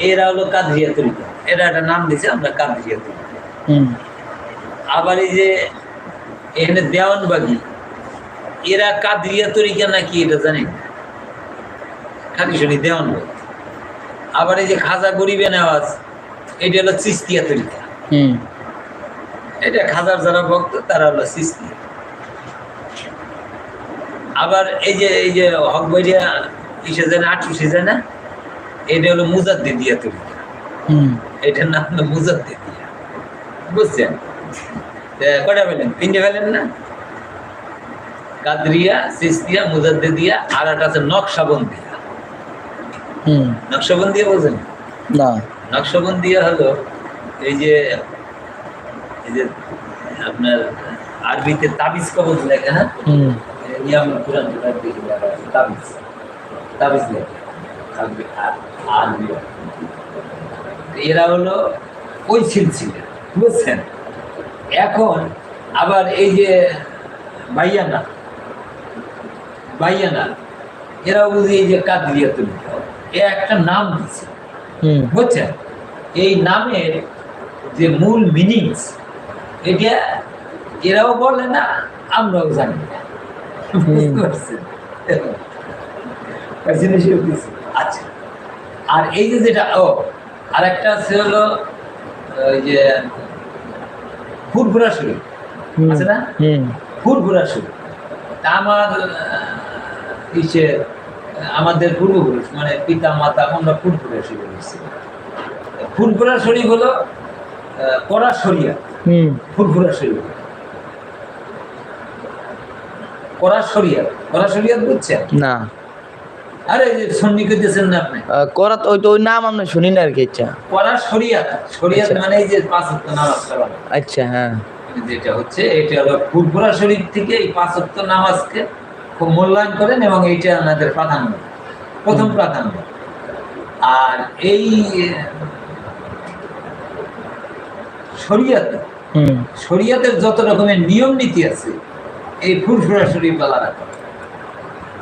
এরা হলো কাদরিয়া তরিকা। এরা একটা নাম দিছে আমরা কাদরিয়া তরিকা। আবার এই যে এখানে দেওয়ানবাগি এরা কাদরিয়া তরিকা নাকি এটা জানি খালি শুনি দেওয়ানবাগি। আবার এই যে খাজা গরিবে নেওয়াজ এটা হলো চিস্তিয়া তরিকা। হুম। এটা খাজার যারা ভক্ত তারা হলো চিস্তিয়া। আবার এই যে এই যে হকবাইরিয়া ইসে যায় না আটুসে যায় না? এটা হলো মুজাদ্দিদিয়া তরিকা হুম। এটার নাম হলো মুজাদ্দিদিয়া বুঝছেন? কটা পেলেন তিনটে পেলেন না? কাদরিয়া সিস্তিয়া মুজাদ্দিদিয়া আর একটা আছে নকশাবন্দিয়া। হুম। নকশাবন্দিয়া বোঝেন? না। নকশাবন্দিয়া হলো এই যে এই যে আপনার আরবিতে তাবিজ কবজ লেখা হ্যাঁ? তাবিজ। তাবিজ লেখা। আরবি আর- আরবি এরা হলো ওই সিলসিলা বুঝছেন? এখন আবার এই যে বাইয়ানা বাইয়ানা এরাও বুঝি এই যে কাদরিয়া তুমি এ একটা নাম দিচ্ছে বুঝছেন? এই নামের যে মূল মিনিংস এটা এরাও বলে না আমরাও জানি না। বুঝতে পারছি আচ্ছা আর এই যে যেটা ও আর একটা আছে হলো ওই যে ফুরফুরা হুম আছে না? ফুরফুরা শরীর তা আমার ইসে আমাদের পূর্বপুরুষ মানে পিতা মাতা আমরা ফুরফুরা শরীর হয়েছি ফুরফুরা শরীর হলো কড়া শরিয়া। হুম। ফুরফুরা শরীর কড়া শরিয়া। কড়া শরিয়া বুঝছেন? না। আরে যে সন্নি করতেছেন না আপনি? করাত ওই তো ওই নাম আমরা শুনি না আর কি আচ্ছা। কড়া শরিয়া শরিয়া আচ্ছা। মানে এই যে পাঁচ ওয়াক্ত নামাজ পড়া। আচ্ছা হ্যাঁ। যেটা হচ্ছে এটা হলো ফুরফুরা শরীফ থেকে এই পাঁচ ওয়াক্ত নামাজকে খুব মূল্যায়ন করেন এবং এইটা আমাদের প্রাধান্য প্রথম প্রাধান্য। আর এই শরিয়াতে শরিয়াতের যত রকমের নিয়ম নীতি আছে এই ফুরফুরা শরীফ আলাদা করে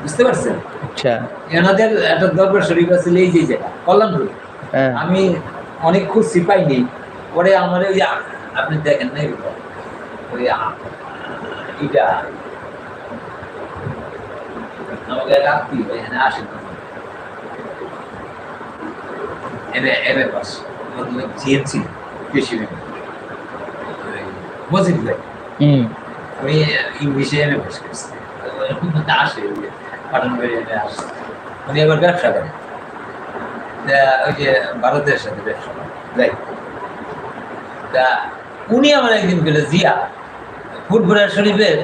বুঝতে পারছেন আচ্ছা এনাদের একটা দরবার শরীফ আছে এই যে জায়গা কল্যাণপুর হ্যাঁ আমি অনেক খুশি পাইনি পরে আমার ওই আপনি দেখেন না ওই এটা আমাকে আত্মীয় এখানে আসে এবে এবে পাস মতলব জিএমসি কৃষি। মজিদ ভাই হুম আমি ইংলিশে এম এ পাস করছি আসে পাঠান বাড়ি এনে আসে উনি আবার ব্যবসা করেন। ওই যে ভারতের সাথে ব্যবসা যাই তা উনি আমার একদিন বলে জিয়া ফুটবল শরীফের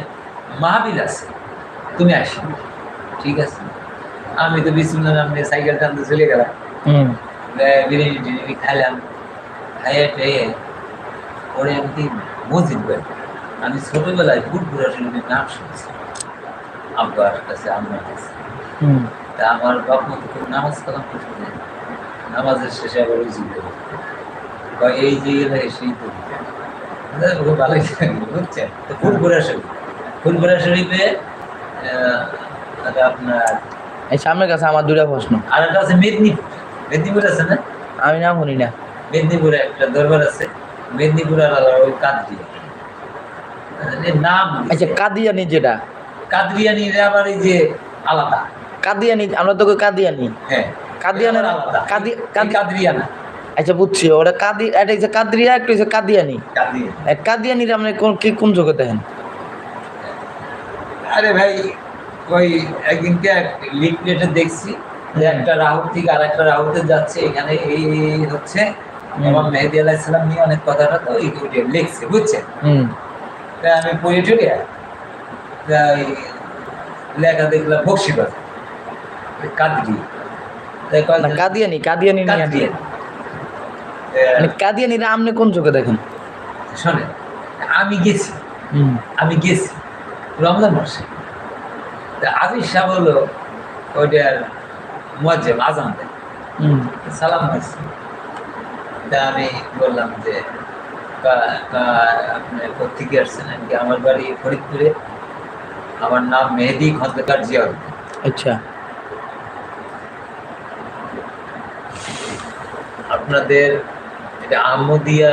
মাহাবীর আছে তুমি আসো। ঠিক আছে। আমি তো বিসমুল্লাহ নাম নিয়ে সাইকেল টানতে চলে গেলাম। বিরিয়ানি টিরিয়ানি খাইলাম। খাইয়ে টেয়ে পরে আমি মসজিদ আমি ছোটবেলায় ফুটবল শরীফের নাম শুনছি। তা আমার বাপ খুব নামাজ কালাম করতে নামাজের শেষে আবার উজু বা এই যে সেই তো খুব ভালো লাগে, বুঝছেন? তো ফুলপুরা শরীফ ফুলপুরা শরীফে আপনার এই সামনের কাছে আমার দুটা প্রশ্ন। আর একটা আছে মেদিনীপুর। মেদিনীপুর আছে না? আমি নাম শুনি না। মেদিনীপুরে একটা দরবার আছে। মেদিনীপুর আর ওই কাদরিয়া এর নাম আচ্ছা কাদিয়ানি যেটা। কাদরিয়ানি আবার এই যে আলাদা। কাদিয়ানি আমরা তো কাদিয়ানি। হ্যাঁ কাদিয়ানের আলাদা। কাদি কাদি কাদি কাদরিয়ানা আচ্ছা বুঝছি ওটা কাদি এটা হচ্ছে কাদরিয়া একটা হচ্ছে কাদিয়ানি। কাদিয়ানির আপনি কোন কি কোন চোখে দেখেন? আরে ভাই ওই একদিনকে লিফলেটে দেখছি যে একটা রাহুল থেকে আর একটা রাহুলতে যাচ্ছে এখানে এই হচ্ছে এবং মেহেদি আলাহ ইসলাম নিয়ে অনেক কথাটা তো লিখছে বুঝছেন? হুম। তা আমি পড়ে টড়ে লেখা দেখলাম বক্সিবাজ কাদরি কাদিয়ানি কাদিয়ানি মানে কাদিয়ানিরা আপনি কোন চোখে দেখেন? শোনেন আমি গেছি। হুম। আমি গেছি রমজান মাসে। আজিজ সাহেব হলো ওইটার মুয়াজ্জেম আজান দেয় সালাম হয়েছে তা আমি বললাম যে আপনি কোথেকে আসছেন? আমি কি আমার বাড়ি ফরিদপুরে? আমার নাম মেহেদি খন্দকার জিয়াউল। আচ্ছা। আপনাদের এটা আহমদিয়া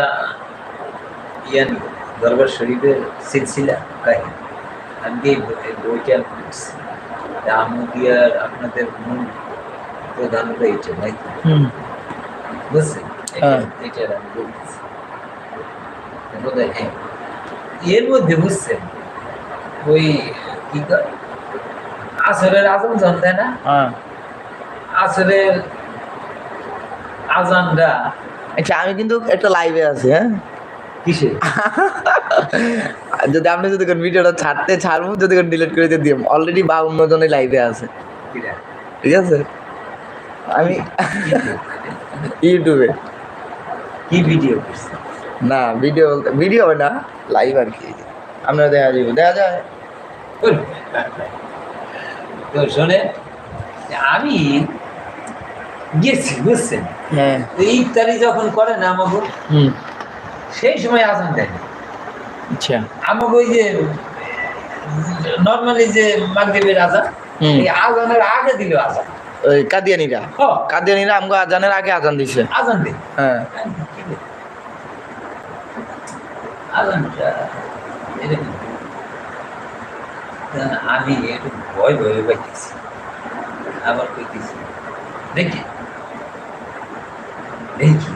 ইয়ানি দরবার শরীফের সিলসিলা কাহিনী। আমি এই বইটা পড়ছি? আহমদিয়ার আপনাদের মূল প্রধান হলো এইটা ভাই হুম। বুঝছেন? হ্যাঁ। এটা আমি বোধহয় হ্যাঁ। এর মধ্যে বুঝছেন ওই কি কয়? আসরের আজম জান দেয় না? হ্যাঁ। আসরের আজানরা আচ্ছা আমি কিন্তু একটা লাইভে আছি হ্যাঁ? কিসে যদি আপনি যদি কোন ভিডিওটা ছাড়তে ছাড়বো যদি কোন ডিলিট করে দিয়ে দিও অলরেডি বাউন্ন জনে লাইভে আছে। ঠিক আছে? আমি ইউটিউবে কি ভিডিও না ভিডিও ভিডিও না লাইভ আর কি। আপনারা দেখা যাবে দেখা যায়। তো শোনে আমি গেছি বুঝছেন? হ্যাঁ। ইফতারি যখন করে না আমাকে সেই সময় আজান দেয়। আচ্ছা। আমাকে ওই যে নর্মালি যে মাগরিবের আজান এই আজানের আগে দিল আজান। ওই কাদিয়ানিরা? কাদিয়ানিরা আমগো আজানের আগে আজান দিছে। আজান দে হ্যাঁ। আজানটা আমি একটু ভয় ভয় পাইতেছি। আবার কইতেছি দেখি দেখি।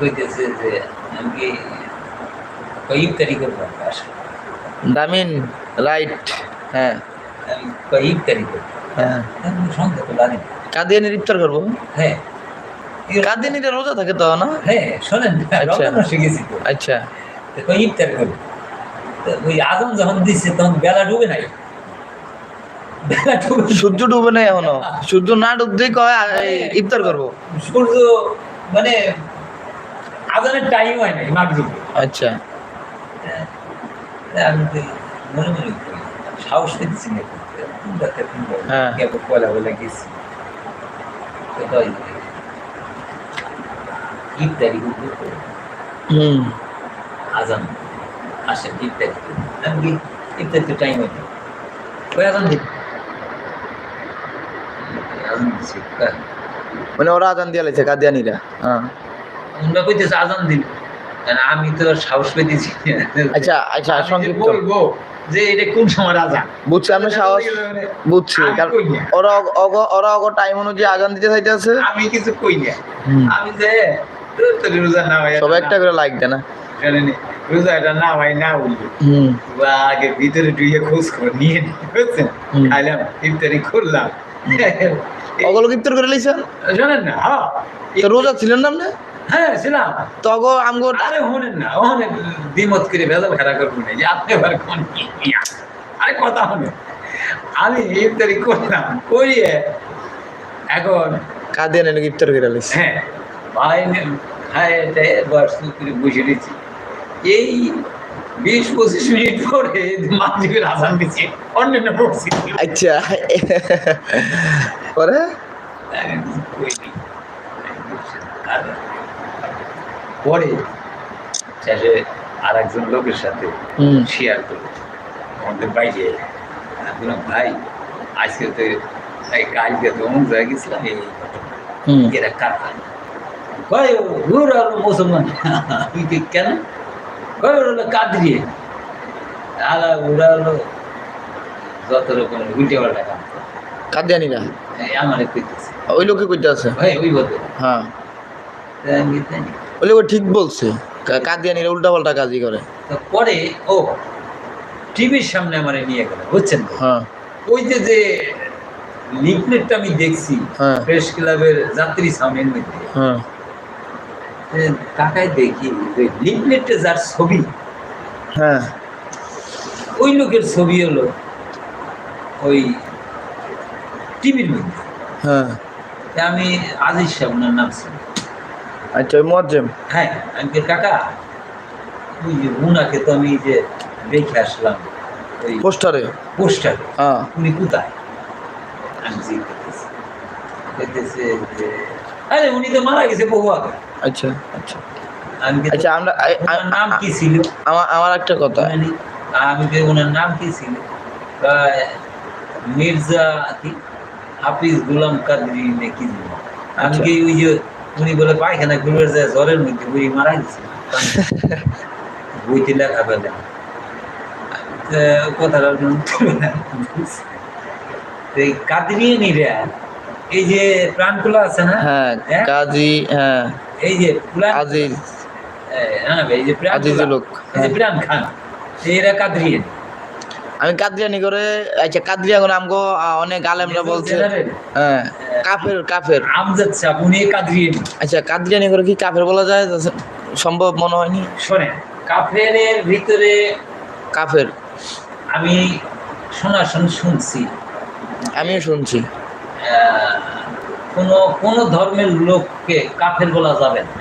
কইতেছে যে আমি কয়েক তারিখ করব আসলে দামিন রাইট হ্যাঁ। আমি কয়েক তারিখ হ্যাঁ। সন্ধ্যা তো লাগে কাদিয়ানির ইফতার করব? হ্যাঁ। কাদিয়ানিরা রোজা থাকে তো না? হ্যাঁ শোনেন আচ্ছা। আচ্ছা। তো কই ইফতার করব তো ওই আজান যখন দিচ্ছে তখন বেলা ডুবে নাই। সূর্য ডুবে না এখনও। সূর্য না ডুবতেই কয় ইফতার করব। সূর্য মানে আজানের টাইম হয় নাই মাগরিবে। আচ্ছা। আমি মনে মনে সাহস পেতেছি না। কোনটা হ্যাঁ। বলে গেছি। ইফতারি হুম। আজান। আসে। আমি তো টাইম আজান মানে ওরা আজান দিয়ে লাইছে কাদিয়ানিরা। হ্যাঁ। তোমরা কইতেছে আজান দিন। আমি তো সাহস পেতেছি না। আচ্ছা আচ্ছা সংক্ষিপ্ত। বলব যে এটা কোন সময় আজান? বুঝছি আমরা সাহস বুঝছি কারণ ওরা অগ- ওরা অগ টাইম অনুযায়ী আজান দিতে চাইতেছে। আমি কিছু কই না আমি যে সবাই একটা করে লাইক দেয় না। জানেনি রোজা এটা না না বা আগে ভিতরে ডুইয়ে খোঁজ খবর নিয়ে নি বুঝছেন? হুম। খাইলাম ইফতারি করলাম। অগল ইফতার করে লাইছেন? শোনেন না হ্যাঁ রোজা ছিলেন না আপনি? হ্যাঁ ছিলাম। আমগো আরে হনেন না দ্বিমত করে ভেজাল খারাপ করব না। যে আপনি আবার কোন আরে কথা হনে আমি ইফতারি করলাম করিয়ে এখন নাকি ইফতার করে লাইছে? হ্যাঁ ভাই খায় বসে এই বিশ পঁচিশ মিনিট পরে মাঝিবের আসান দিচ্ছে। অন্যান্য আচ্ছা। পরে? পরে শেষে আর একজন লোকের সাথে শেয়ার করল আমাদের বাইরে বললাম, ভাই আজকে তো এই কালকে তো অমুক জায়গায় গেছিলাম এই হুম। এরা কাকা ভাই? ওরা হলো মুসলমান। কেন? ভাই হলো কাদরিয়ে। আলা ওরা হলো যত রকম উল্টে পাল্টা কাম। কাদিয়ানিরা এই আমার কইতেছে। ওই লোকে কইতে আছে? ভাই ওই বলতে। হ্যাঁ। ওই লোক ঠিক বলছে। কাদিয়ানিরা উল্টা পাল্টা কাজই করে। পরে ও টিভির সামনে আমার নিয়ে গেল বুঝছেন হ্যাঁ। ওই যে যে লিফলেটটা আমি দেখছি হ্যাঁ। প্রেস ক্লাবের যাত্রী সামনের মধ্যে। হ্যাঁ। তাকায় দেখি লিফলেটে যার ছবি হ্যাঁ। ওই লোকের ছবি হলো ওই টিভির মধ্যে। হ্যাঁ। আমি আজিজ সাহেব ওনার নাম ছিল আচ্ছা মোয়াজ্জেম। হ্যাঁ আমি কাকা ওই যে উনাকে তো আমি যে দেখে আসলাম ওই পোস্টারে? পোস্টার। হ্যাঁ। উনি কোথায়? আমি জিজ্ঞেস করতেছি। যে আরে উনি তো মারা গেছে বহু আগে আচ্ছা আচ্ছা। আচ্ছা আমরা নাম কি ছিল? আমার আমার একটা কথা। আমি ওনার নাম কি ছিল? মির্জা কি হাফিজ গুলাম কাদরি নাকি আমি আচ্ছা। কি ওই যে উনি বলে পায়খানা ঘুরে যায় জ্বরের মধ্যে বুড়ি মারা গেছে? বইতে লেখা পেলেন কথাটা আপনার মনে পড়ে না। তো এই যে প্রাণগুলো আছে না? হ্যাঁ? কাজী হ্যাঁ। এই যে আজিজ। হ্যাঁ এই যে প্রাণ আজিজুল হক, এই যে হ্যাঁ। প্রাণ খান এরা কাদরিয়ান। আমি কাদরিয়ানি করে আচ্ছা কাদরিয়া করে আমগো অনেক আলেমরা বলছে জেনারেল। হ্যাঁ কাফের কাফের। আমজাদ উনি কাদরিয়ান। আচ্ছা কাদরিয়ানি করে কি কাফের বলা যায়? সম্ভব মনে হয়নি? শোনেন কাফের ভিতরে কাফের। আমি শোনাশোন শুনছি। আমিও শুনছি। কোনো কোনো ধর্মের লোককে কাফের বলা যাবে না।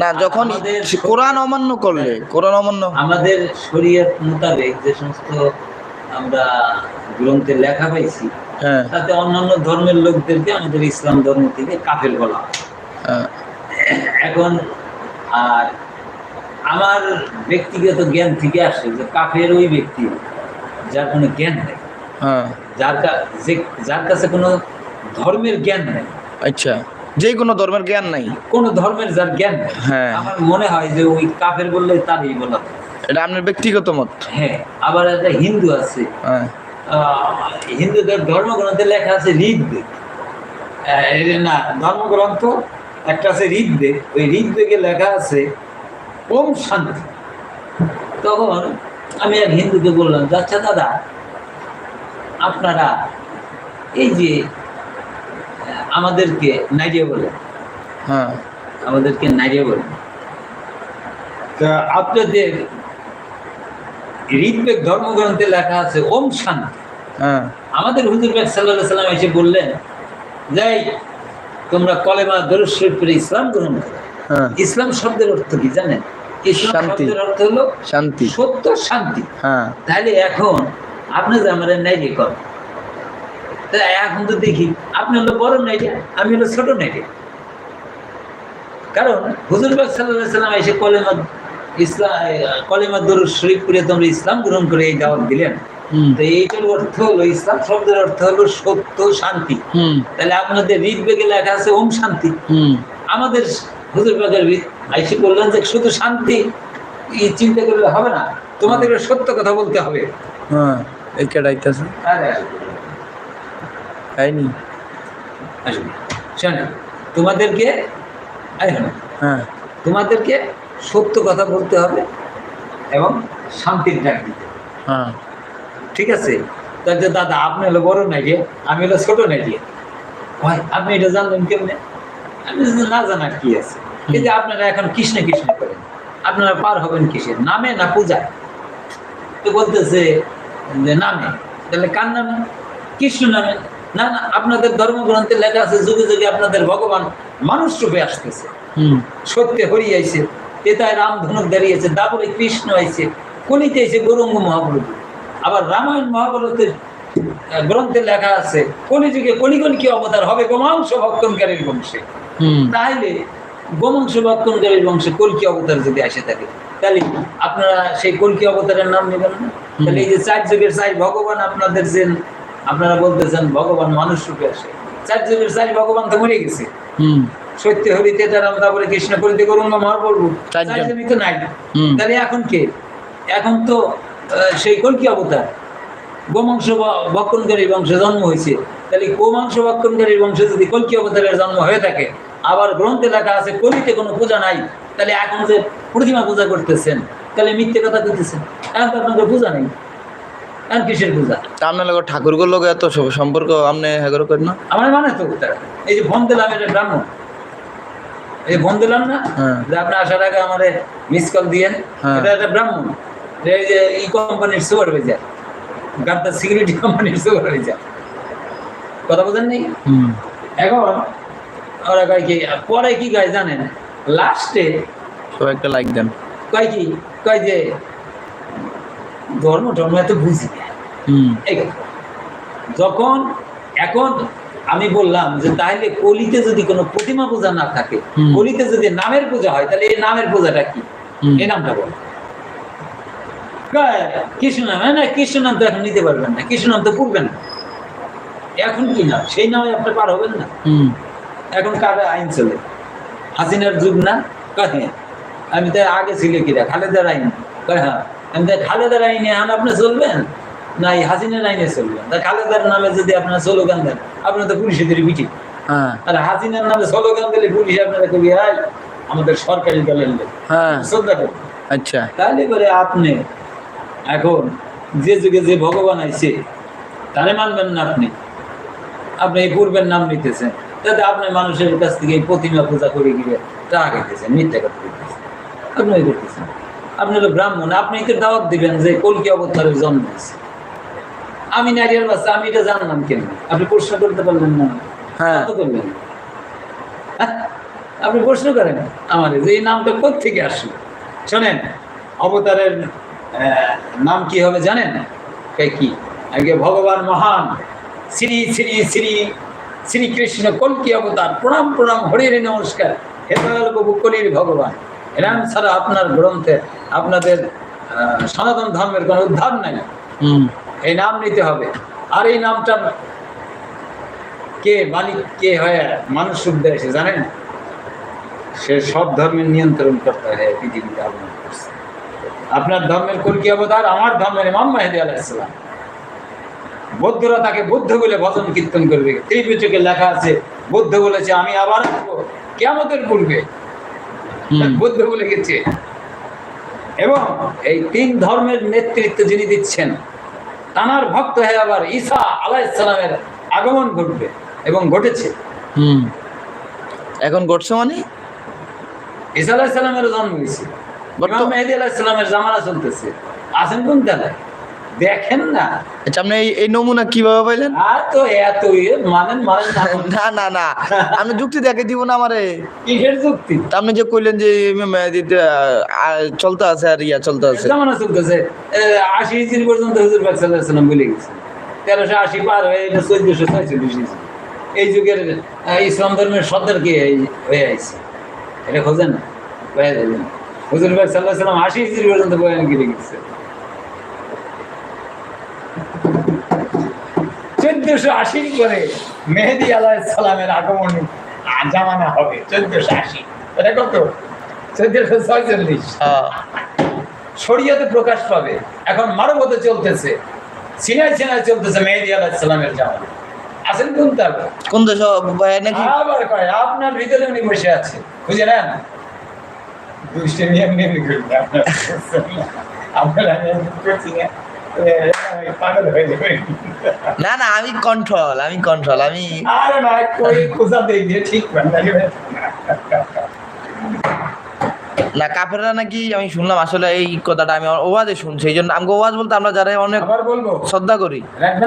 না যখন কোরআন অমান্য করলে কোরআন অমান্য। আমাদের শরীয়ত মোতাবেক যে সমস্ত আমরা গ্রন্থে লেখা পাইছি হ্যাঁ। তাতে অন্যান্য ধর্মের লোকদেরকে আমাদের ইসলাম ধর্ম থেকে কাফের বলা হয়। হ্যাঁ। এখন আর আমার ব্যক্তিগত জ্ঞান থেকে আসে যে কাফের ওই ব্যক্তি যার কোনো জ্ঞান নেই। হ্যাঁ। যার যে যার কাছে কোনো ধর্মের জ্ঞান নেই। আচ্ছা যে কোনো ধর্মের জ্ঞান নাই। কোনো ধর্মের যার জ্ঞান হ্যাঁ। আমার মনে হয় যে ওই কাফের বললে তারই বলা। এটা আপনার ব্যক্তিগত মত? হ্যাঁ আবার একটা হিন্দু আছে। হ্যাঁ। হিন্দুদের ধর্মগ্রন্থে লেখা আছে ঋগ্বেদ। না ধর্মগ্রন্থ একটা আছে ঋগ্বেদ। ওই ঋগ্বেদে লেখা আছে ওম শান্তি। তখন আমি এক হিন্দুকে বললাম আচ্ছা দাদা আপনারা এই যে আমাদেরকে নাইরিয়া বলেন হ্যাঁ। আমাদেরকে নাইরিয়া বলেন তা আপনাদের ঋগ্বেদ ধর্মগ্রন্থে লেখা আছে ওম শান্তি। হ্যাঁ। আমাদের হুজুর বাগ সাল্লাহ সাল্লাম এসে বললেন যাই তোমরা কলেমা দরুদ শরীফ করে ইসলাম গ্রহণ করো। হ্যাঁ। ইসলাম শব্দের অর্থ কি জানেন? ইসলাম শান্তি। শব্দের অর্থ হলো শান্তি। সত্য শান্তি। হ্যাঁ। তাহলে এখন আপনি যে আমার নাইরিয়া করেন এখন তো দেখি আপনি হলো বড় নাইরিয়া আমি হলো ছোট নাইরিয়া কারণ হুজুর বাগ সাল্লাহ সাল্লাম এসে কলেমা ইসলাম কলেমা দরুদ শরীফ করে তোমরা ইসলাম গ্রহণ করে এই দাওয়াত দিলেন। তো এইটার অর্থ হলো ইসলাম শব্দের অর্থ হলো সত্য শান্তি। তাহলে আপনাদের ঋগ্বেগে লেখা আছে ওম শান্তি। আমাদের হুজুর বাগের আইসি বললেন যে শুধু শান্তি এই চিন্তা করলে হবে না। তোমাদের সত্য কথা বলতে হবে। হ্যাঁ এই কেডাইতেছে আরে। শোনো তোমাদেরকে হ্যাঁ। তোমাদেরকে সত্য কথা বলতে হবে এবং শান্তির ডাক দিতে হবে। হ্যাঁ। ঠিক আছে? তাহলে দাদা আপনি হলো বড় নাই যে আমি হলো ছোট নাই যে। ভাই আপনি এটা জানলেন কেমনে? আমি না জানার কি আছে? এই যে আপনারা এখন কৃষ্ণ কৃষ্ণ করেন আপনারা পার হবেন কিসের? নামে না পূজায় তো বলতেছে যে নামে। তাহলে কার নামে? কৃষ্ণ নামে। না না আপনাদের ধর্মগ্রন্থে লেখা আছে যুগে যুগে আপনাদের ভগবান মানুষ রূপে আসতেছে সত্যে হরি আইছে তেতায় রাম ধনুক দাঁড়িয়েছে তারপরে কৃষ্ণ আইছে কলিতে আইছে গৌরঙ্গ মহাপ্রভু। আবার রামায়ণ মহাভারতের গ্রন্থে লেখা আছে কলিযুগে কলিগণ কি অবতার হবে? গোমাংস ভক্ষণকারীর বংশে। হুম। তাহলে গোমাংস ভক্ষণকারীর বংশে কলকি অবতার যদি আসে থাকে তাহলে আপনারা সেই কলকি অবতারের নাম নেবেন না? তাহলে এই যে চার যুগের চাই ভগবান আপনাদের যে আপনারা বলতেছেন ভগবান মানুষ রূপে আসে। চার যুগের চাই ভগবান তো মরে গেছে। হুম। সত্য হরি তেতারাম তারপরে কৃষ্ণ করিতে গরুঙ্গ মহাপ্রভু। চারজন। চারজনই তো নাই। তাহলে এখন কে? এখন তো সেই কলকি অবতার? গোমাংস ব- ভক্ষণকারী বংশে জন্ম হয়েছে। তাহলে গোমাংস ভক্ষণকারী বংশে যদি কলকি অবতারের জন্ম হয়ে থাকে আবার গ্রন্থে লেখা আছে কলিতে কোনো পূজা নাই তাহলে এখন যে প্রতিমা পূজা করতেছেন তাহলে মিথ্যে কথা করতেছেন এখন তো আপনাদের পূজা নেই। এখন কিসের পূজা তা আপনার লোক ঠাকুরগুলোর লোক এত সম্পর্ক আপনি হেগর করেন না? আমার মানে তো তারা এই যে ফোন দিলাম এটা ব্রাহ্মণ। এই ফোন দিলাম না হ্যাঁ। যে আপনি আসার আগে আমার মিস কল দিয়েন হ্যাঁ। এটা একটা ব্রাহ্মণ। এই যে ই কোম্পানির সুপারভাইজার গাদ্দা সিকিউরিটি কোম্পানির সুপারভাইজার কথা বোঝেন নেই? এখন ওরা কয় কি পরে কি গায় জানেন? লাস্টে সবাই একটা লাইক দেন। কয় কি কয় যে ধর্ম টর্ম এত বুঝি। না। যখন এখন আমি বললাম যে তাহলে কলিতে যদি কোনো প্রতিমা পূজা না থাকে কলিতে যদি নামের পূজা হয় তাহলে এই নামের পূজাটা কি? এই নামটা বল। কৃষ্ণ নাম হ্যাঁ, না কৃষ্ণ নাম তো এখন নিতে পারবেন না কৃষ্ণ নাম তো পড়বেন না। এখন কি নাম? সেই নামে আপনি পার হবেন না। হুম। এখন কার আইন চলে? হাসিনার যুগ না? হ্যাঁ। আমি তাই আগে ছিল কিরা খালেদার আইন। হ্যাঁ। আমি খালেদার আইনে আন আপনি চলবেন না এই হাসিনার আইনে চলবেন তা খালেদার নামে যদি আপনার স্লোগান দেন আপনি তো পুলিশের বিটি হ্যাঁ। আর হাসিনার নামে স্লোগান দিলে পুলিশ আপনারা কবি আয় আমাদের সরকারি দলের লোক। হ্যাঁ। শ্রদ্ধা করবে আচ্ছা। তাহলে করে আপনি এখন যে যুগে যে ভগবান আইছে তারে মানবেন না আপনি। আপনি এই পূর্বের নাম নিতেছেন। যাতে আপনি মানুষের কাছ থেকে এই প্রতিমা পূজা করে গিয়ে টাকা খাইতেছেন মিথ্যা কথা করতেছেন আপনি করতেছেন। আপনি হলো ব্রাহ্মণ আপনি একে দাওয়াত দিবেন যে কলকি অবতারের জন্ম আমি নারিয়ার বাচ্চা আমি এটা জানলাম কেন? আপনি প্রশ্ন করতে পারলেন না। হ্যাঁ। হ্যাঁ? আপনি প্রশ্ন করেন আমার যে এই নামটা কোথেকে আসলো? শোনেন অবতারের নাম কি হবে জানেন? কে কি? আগে ভগবান মহান শ্রী শ্রী শ্রী শ্রীকৃষ্ণ কল্কি অবতার প্রণাম প্রণাম হরির নমস্কার। হে দয়াল প্রভু কলির ভগবান। এরাম ছাড়া আপনার গ্রন্থে আপনাদের সনাতন ধর্মের কোনো উদ্ধার নাই। এই নাম নিতে হবে। আর এই নামটা কে মালিক কে হয়ে মানুষ রূপ দেয় সে জানেন? সে সব ধর্মের নিয়ন্ত্রণ করতে হয় পৃথিবীতে আগমন করছে। আপনার ধর্মের কলকি অবতার? আমার ধর্মের ইমাম মাহেদি আলাইসালাম বৌদ্ধরা তাকে বুদ্ধ বলে ভজন কীর্তন করবে। ত্রিপিটকে লেখা আছে বুদ্ধ বলেছে আমি আবার আসব। কেমতের পূর্বে বুদ্ধ বলে গেছে। এবং এই তিন ধর্মের নেতৃত্ব যিনি দিচ্ছেন তানার ভক্ত হয়ে আবার ঈসা আলাইসালামের আগমন ঘটবে এবং ঘটেছে। হুম। এখন ঘটছে মানে? ঈসা আলাইসালামের জন্ম হয়েছে। মেহেদি আলাইসালামের জামানা চলতেছে। আছেন কোন তালায়? দেখেন না। আচ্ছা আপনি এই নমুনা কীভাবে পাইলেন? আর তো এত ইয়ে মানেন মানেন না। না না আপনি যুক্তি দেখে দিব না আমারে। কিসের যুক্তি? আপনি যে কইলেন যে চলতে আছে আর ইয়া চলতে আছে। জামানা চলতেছে? আশি হিজড়ি পর্যন্ত হুজুর পাক সাল্লাহ সাল্লাম বলে গেছে। তেরোশো আশি পার হয়ে এটা চোদ্দশো ছয়চল্লিশ এই যুগের ইসলাম ধর্মের সর্দার কে হয়ে আইছে? এটা খোঁজেন হুজুর পাক সাল্লাহ সাল্লাম আশি হিজড়ি পর্যন্ত বয়ান করে গেছে। চোদ্দশো আশির পরে মেহেদি আলাহ সালামের আগমন জামানা হবে চোদ্দশো আশি। এটা কত? চোদ্দশো ছয়চল্লিশ। হ্যাঁ। শরিয়াতে প্রকাশ পাবে। এখন মানবতে চলতেছে। সিনাই সিনাই চলতেছে মেহেদি আলাহিসাল্লামের জামানা। আছেন কোন তার? কোন দেশ? নাকি? আবার কয় আপনার ভিতরে উনি বসে আছে। বুঝে নেন? দুষ্টে নিয়ে আপনারা করছি না, না না আমি কন্ট্রোল আমি কন্ট্রোল আমি আর না কই খোঁজা দিয়ে ঠিক না কাফেররা নাকি আমি শুনলাম আসলে এই কথাটা আমি ওয়াজে শুনছি এই জন্য আমাকে ওয়াজ বলতে আমরা যারা অনেক শ্রদ্ধা করি।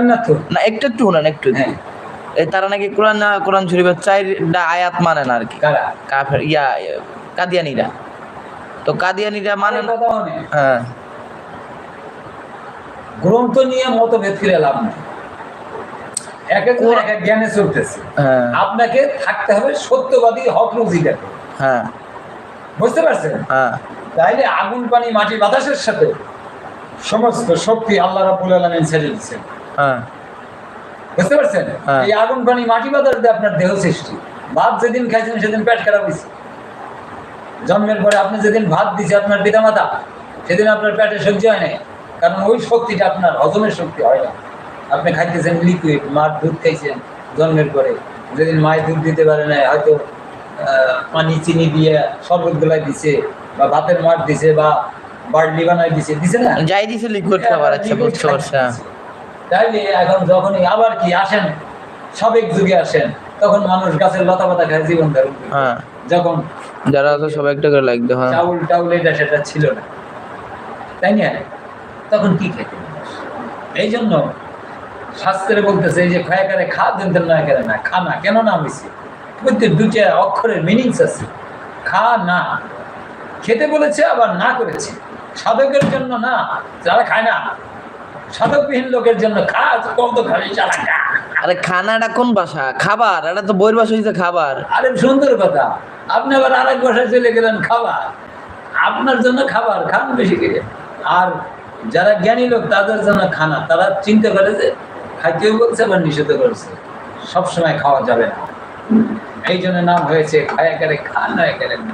না তো? না একটু একটু শুনেন একটু। হ্যাঁ। এই তারা নাকি কোরআন না কোরআন শরীফের চাইটা আয়াত মানে না আর কি। কাফের ইয়া কাদিয়ানিরা। তো কাদিয়ানিরা মানে না হ্যাঁ। গ্রন্থ নিয়ে মতভেদ ফিরে লাভ নেই। এক এক এক এক জ্ঞানে চলতেছে। হ্যাঁ। আপনাকে থাকতে হবে সত্যবাদী হক রুজিটাকে হ্যাঁ। বুঝতে পারছেন? হ্যাঁ। তাইলে আগুন পানি মাটি বাতাসের সাথে সমস্ত শক্তি আল্লাহ রাবুল আলমিন ছেড়ে দিচ্ছেন। হ্যাঁ। বুঝতে পারছেন। এই আগুন পানি মাটি বাতাস দিয়ে আপনার দেহ সৃষ্টি ভাত যেদিন খাইছেন সেদিন পেট খারাপ হয়েছে জন্মের পরে আপনি যেদিন ভাত দিছে আপনার পিতামাতা সেদিন আপনার পেটে সহ্য হয় নাই। কারণ ওই শক্তিটা আপনার হজমের শক্তি হয় না। আপনি খাইতেছেন লিকুইড মার দুধ খাইছেন জন্মের পরে। যেদিন মায়ের দুধ দিতে পারে না হয়তো পানি চিনি দিয়ে শরবত গুলাই দিছে বা ভাতের মার দিছে বা বার্লি বানাই দিছে দিছে না? যাই দিছে লিকুইড খাবার আচ্ছা liquid বুঝতে পারছি। হ্যাঁ। তাইলে এখন যখনই আবার কি আসেন সাবেক যুগে আসেন তখন মানুষ গাছের লতা পাতা খায় জীবন ধারণ হ্যাঁ। যখন যারা আছে সবাই একটা করে দেয় হ্যাঁ। চাউল টাউল এটা সেটা ছিল না। তাই না? তখন কি খেতে? এই জন্য শাস্ত্রে বলতেছে এই যে খায়াকারে খা দেন না করে না খানা কেন নাম হয়েছে প্রত্যেক দুইটা অক্ষরের মিনিংস আছে। খা না। খেতে বলেছে আবার না করেছে। সাধকের জন্য না যারা খায় না। সাধকবিহীন লোকের জন্য খা কত খালি চালা খা। আরে খানাটা কোন ভাষা? খাবার? এটা তো বইয়ের ভাষা হইছে খাবার। আরে সুন্দর কথা। আপনি আবার আরেক বাসায় চলে গেলেন খাবার। আপনার জন্য খাবার খান বেশি করে আর যারা জ্ঞানী লোক তাদের জন্য খানা। তারা চিন্তা করে যে খাইতেও বলছে আবার নিষেধ করেছে। সবসময় খাওয়া যাবে না। এই জন্য নাম হয়েছে খায় একারে খান না একারে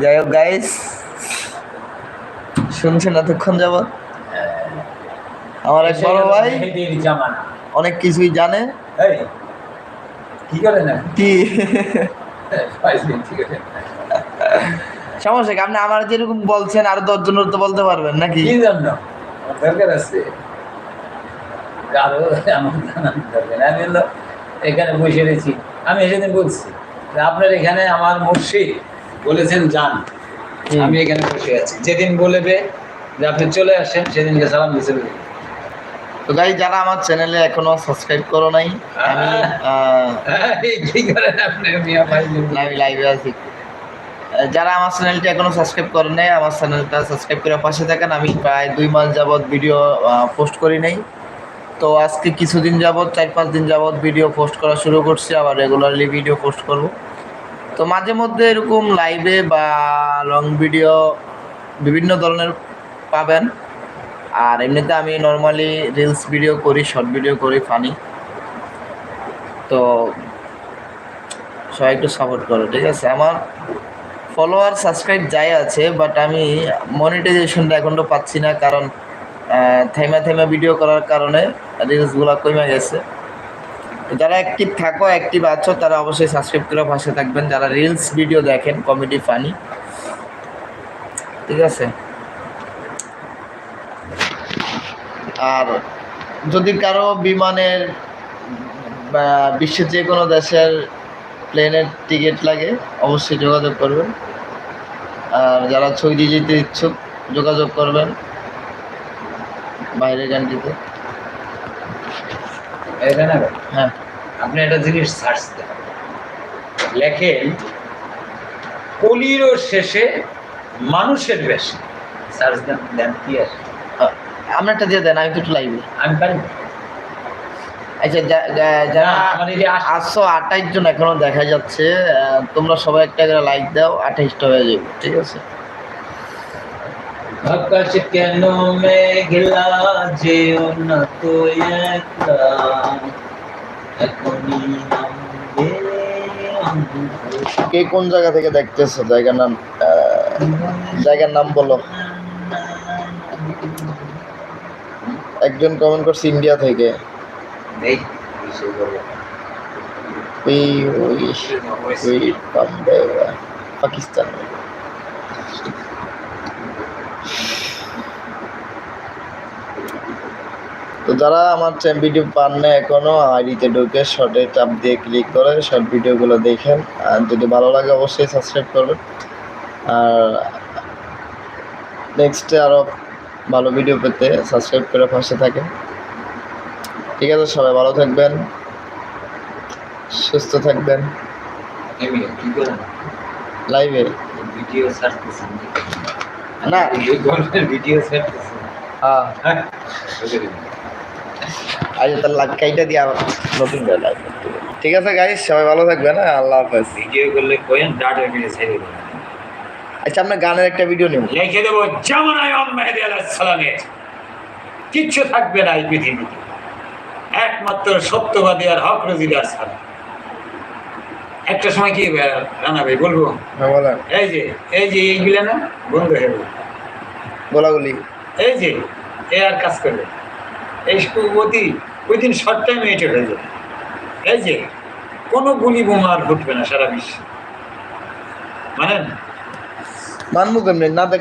যাই হোক গাইস শুনছেন এতক্ষণ যাবত আমার এক বড় ভাই। অনেক কিছুই জানে। কি করে না? কি? ঠিক আছে। সমস্যা কি? আপনি আমার যেরকম বলছেন আরও দশ জনের তো বলতে পারবেন নাকি? কি জন্য? দরকার আছে। আমার দরকার আমি এখানে বসে রয়েছি। আমি সেদিন বলছি যে আপনার এখানে আমার মুর্শিদ বলেছেন যান। আমি এখানে বসে আছি। যেদিন বলবে যে আপনি চলে আসেন সেদিনকে সালাম দিতে। তো গাই যারা আমার চ্যানেলে এখনও সাবস্ক্রাইব করো নাই আমি কি করেন আপনি? আমি লাইভে আছি। যারা আমার চ্যানেলটি এখনও সাবস্ক্রাইব করে নাই, আমার চ্যানেলটা সাবস্ক্রাইব করে পাশে থাকেন। আমি প্রায় দুই মাস যাবৎ ভিডিও পোস্ট করি নাই। তো আজকে কিছুদিন যাবৎ, চার পাঁচ দিন যাবৎ ভিডিও পোস্ট করা শুরু করছি, আবার রেগুলারলি ভিডিও পোস্ট করব। তো মাঝে মধ্যে এরকম লাইভে বা লং ভিডিও বিভিন্ন ধরনের পাবেন। আর এমনিতে আমি নর্মালি রিলস ভিডিও করি শর্ট ভিডিও করি ফানি তো সবাই একটু সাপোর্ট করো, ঠিক আছে? আমার ফলোয়ার সাবস্ক্রাইব যাই আছে বাট আমি মনিটাইজেশনটা এখন তো পাচ্ছি না, কারণ থেমা থেমা ভিডিও করার কারণে রিলসগুলো কমে গেছে। যারা অ্যাক্টিভ থাকো অ্যাক্টিভ আছো, তারা অবশ্যই সাবস্ক্রাইব করে পাশে থাকবেন। যারা রিলস ভিডিও দেখেন কমেডি ফানি ঠিক আছে? আর যদি কারও বিমানের বিশ্বের যে কোনো দেশের প্লেনের টিকিট লাগে অবশ্যই যোগাযোগ করবেন। আর যারা সৌদি যেতে ইচ্ছুক যোগাযোগ করবেন বাইরের কান্ট্রিতে হ্যাঁ। আপনি একটা জিনিস সার্চ দেন। লেখেন কলিরও শেষে মানুষের বেশে। সার্চ দেন দেন কি আসে। আহ, আমরা একটা দিয়ে দেন আমি একটু লাইভে আমি পারি। আচ্ছা যারা আটশো জন এখনও দেখা যাচ্ছে তোমরা সবাই একটা করে লাইক দাও আঠাইশটা হয়ে যাবে ঠিক আছে? আকাশ কেন মেঘলা যেও না তো একলা? এখনই কে কোন জায়গা থেকে দেখতেছো? জায়গার নাম জায়গার নাম বলো। একজন কমেন্ট করছে ইন্ডিয়া থেকে। পাকিস্তান তো যারা আমার ভিডিও পান না এখনও, আইডিতে ঢুকে শর্টে চাপ দিয়ে ক্লিক করে শর্ট ভিডিওগুলো দেখেন। আর যদি ভালো লাগে অবশ্যই সাবস্ক্রাইব করবেন। আর নেক্সটে আরও ভালো ভিডিও পেতে সাবস্ক্রাইব করে পাশে থাকেন। ঠিক আছে সবাই ভালো থাকবেন সুস্থ থাকবেন। লাইভে ভিডিও না। ভিডিও হ্যাঁ। হ্যাঁ। বুঝে গেলাম। আজ তার লাগ কাইটা দিয়ে আবার নতুন করে লাইভ ঠিক আছে গাইস সবাই ভালো থাকবেন হ্যাঁ আল্লাহ হাফেজ। ভিডিও করলে কোয়েন ডাটা মিলে ছেড়ে আচ্ছা আপনার গানের একটা ভিডিও নেব। লিখে দেবো মেহেদি আলাহ সালামের কিচ্ছু থাকবে না এই পৃথিবীতে। একমাত্র সত্যবাদী আর হক রোজিদার ছাড়া একটা সময় কি রানা ভাই বলব? হ্যাঁ এই যে এই যে এইগুলো না বন্ধ হয়ে গেল। গোলাগুলি। এই যে এ আর কাজ করবে। এই অতি ওই দিন শর্ট টাইমে এটা হয়ে যাবে। এই যে কোনো গুলি বোমা আর ঘটবে না সারা বিশ্বে। মানে মানবো কেমনি? না দেখ